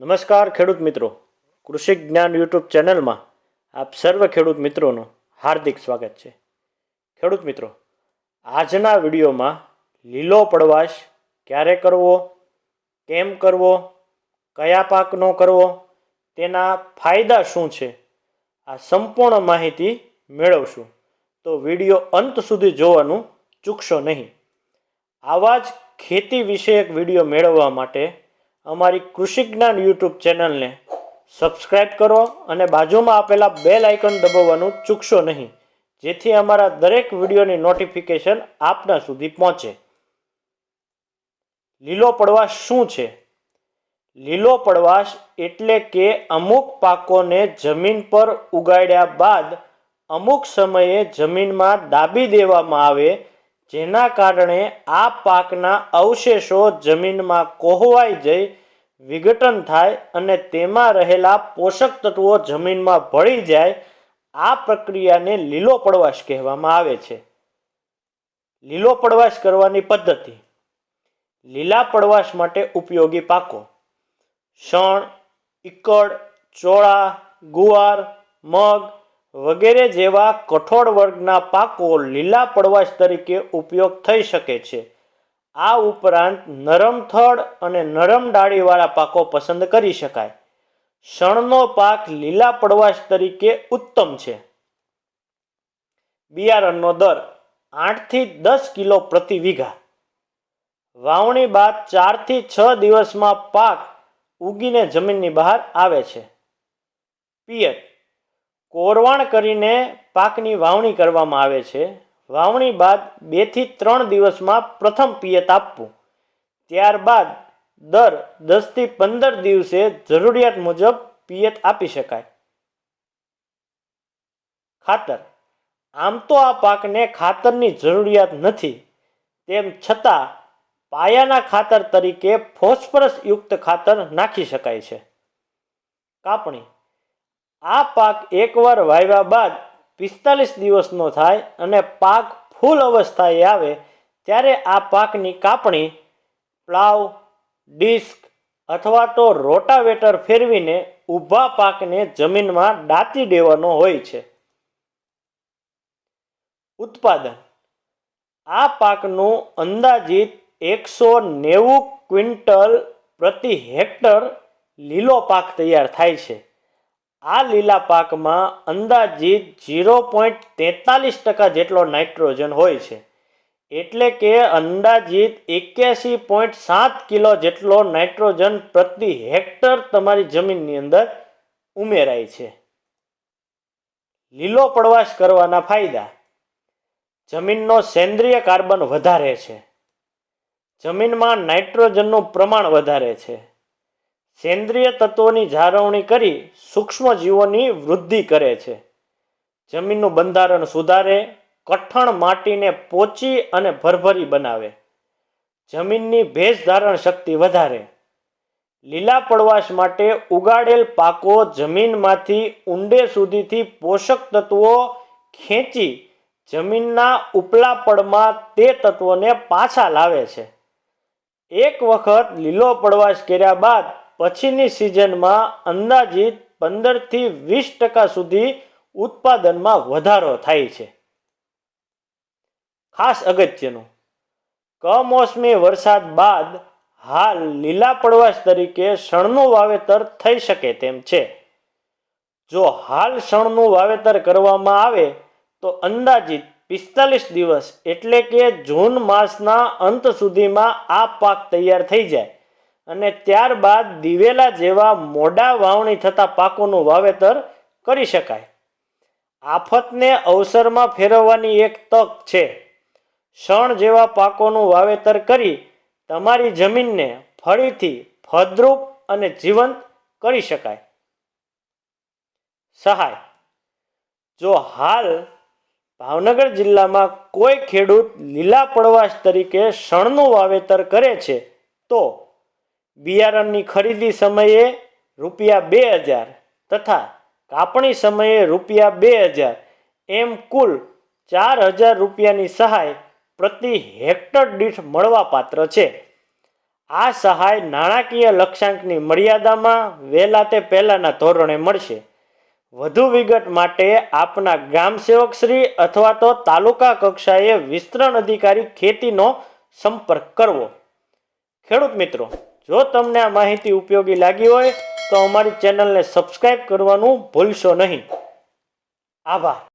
નમસ્કાર ખેડૂત મિત્રો. કૃષિ જ્ઞાન યુટ્યુબ ચેનલમાં આપ સર્વ ખેડૂત મિત્રોનું હાર્દિક સ્વાગત છે. ખેડૂત મિત્રો, આજના વિડીયોમાં લીલો પડવાશ ક્યારે કરવો, કેમ કરવો, કયા પાકનો કરવો, તેના ફાયદા શું છે, આ સંપૂર્ણ માહિતી મેળવશું. તો વીડિયો અંત સુધી જોવાનું ચૂકશો નહીં. આવા જ ખેતી વિષયક વીડિયો મેળવવા માટે અમારી કૃષિ જ્ઞાન યુટ્યુબ ચેનલને સબસ્ક્રાઇબ કરો અને બાજુમાં આપેલા બેલ આઇકન દબાવવાનું ચૂકશો નહીં, જેથી અમારા દરેક વિડીયોની નોટિફિકેશન આપના સુધી પહોંચે. લીલો પડવાશ શું છે? લીલો પડવાશ એટલે કે અમુક પાકોને જમીન પર ઉગાડ્યા બાદ અમુક સમયે જમીનમાં દાબી દેવામાં આવે જેના કારણે આ પાકના અવશેષો જમીનમાં કોહવાઈ જઈ વિઘટન થાય અને તેમાં રહેલા પોષક તત્વો જમીનમાં ભળી જાય, આ પ્રક્રિયાને લીલો પડવાશ કહેવામાં આવે છે. લીલો પડવાશ કરવાની પદ્ધતિ. લીલા પડવાશ માટે ઉપયોગી પાકો. શણ ઇકડ ચોળા, ગુવાર, મગ વગેરે જેવા કઠોળ વર્ગના પાકો લીલા પડવાશ તરીકે ઉપયોગ થઈ શકે છે. આ ઉપરાંત નરમ થડ અને નરમ ડાળીવાળા પાકો પસંદ કરી શકાય. શણનો પાક લીલા પડવાશ તરીકે ઉત્તમ છે. બિયારણનો દર આઠથી દસ કિલો પ્રતિ વીઘા. વાવણી બાદ ચારથી છ દિવસમાં પાક ઉગીને જમીનની બહાર આવે છે. પિયત કોરવાણ કરીને પાકની વાવણી કરવામાં આવે છે. વાવણી બાદ બેથી ત્રણ દિવસમાં પ્રથમ પિયત આપવું. ત્યારબાદ દર દસથી પંદર દિવસે જરૂરિયાત મુજબ પિયત આપી શકાય. ખાતર. આમ તો આ પાકને ખાતરની જરૂરિયાત નથી. તેમ છતાં પાયાના ખાતર તરીકે ફોસ્ફરસ યુક્ત ખાતર નાખી શકાય છે. કાપણી. આ પાક એકવાર વાવ્યા બાદ પિસ્તાલીસ દિવસનો થાય અને પાક ફૂલ અવસ્થાએ આવે, ત્યારે આ પાકની કાપણી, પ્લાવ, ડિસ્ક અથવા તો રોટાવેટર ફેરવીને ઊભા પાકને જમીનમાં દાંતી દેવાનો હોય છે. ઉત્પાદન. આ પાકનું અંદાજિત એકસો નેવું ક્વિન્ટલ પ્રતિ હેક્ટર લીલો પાક તૈયાર થાય છે. આ લીલા પાકમાં અંદાજિત ઝીરો પોઈન્ટ તેતાલીસ ટકા જેટલો નાઇટ્રોજન હોય છે. એટલે કે અંદાજિત એક્યાસી પોઈન્ટ સાત કિલો જેટલો નાઇટ્રોજન પ્રતિ હેક્ટર તમારી જમીનની અંદર ઉમેરાય છે. લીલો પડવાશ કરવાના ફાયદા. જમીનનો સેન્દ્રિય કાર્બન વધારે છે. જમીનમાં નાઇટ્રોજનનું પ્રમાણ વધારે છે. સેન્દ્રિય તત્વોની જાળવણી કરી સૂક્ષ્મ જીવોની વૃદ્ધિ કરે છે. જમીનનું બંધારણ સુધારે, કઠણ માટીને પોચી અને ભરભરી બનાવે. જમીનની ભેજ ધારણ શક્તિ વધારે. લીલા પડવાશ માટે ઉગાડેલ પાકો જમીનમાંથી ઊંડે સુધીથી પોષક તત્વો ખેંચી જમીનના ઉપલા પડમાં તે તત્વોને પાછા લાવે છે. એક વખત લીલો પડવાશ કર્યા બાદ પછીની સિઝનમાં અંદાજિત પંદરથી વીસ ટકા સુધી ઉત્પાદનમાં વધારો થાય છે. ખાસ અગત્યનું, કમોસમી વરસાદ બાદ હાલ લીલા પડવાશ તરીકે શણનું વાવેતર થઈ શકે તેમ છે. જો હાલ શણનું વાવેતર કરવામાં આવે, તો અંદાજિત પિસ્તાલીસ દિવસ એટલે કે જૂન માસના અંત સુધીમાં આ પાક તૈયાર થઈ જાય. અને ત્યારબાદ દિવેલા જેવા મોડા વાવણી થતા પાકોનું વાવેતર કરી શકાય. આફતને અવસરમાં ફેરવવાની એક તક છે. શણ જેવા પાકોનું વાવેતર કરી તમારી જમીનને ફરીથી ફળદ્રુપ અને જીવંત કરી શકાય. સહાય. જો હાલ ભાવનગર જિલ્લામાં કોઈ ખેડૂત લીલા પડવાશ તરીકે શણનું વાવેતર કરે છે, તો બિયારણની ખરીદી સમયે રૂપિયા બે હજાર તથા કાપણી સમયે રૂપિયા બે હજાર. એમ કુલ ચાર હજાર રૂપિયાની સહાય પ્રતિ હેક્ટર દીઠ મળવાપાત્ર છે. આ સહાય નાણાકીય લક્ષ્યાંકની મર્યાદામાં વહેલા તે પહેલાંના ધોરણે મળશે. વધુ વિગત માટે આપના ગ્રામ સેવકશ્રી અથવા તો તાલુકા કક્ષાએ વિસ્તરણ અધિકારી ખેતીનો સંપર્ક કરવો. ખેડૂત મિત્રો જો તમને આ માહિતી ઉપયોગી લાગી હોય, તો અમારી ચેનલને સબસ્ક્રાઈબ કરવાનું ભૂલશો નહીં. આભાર.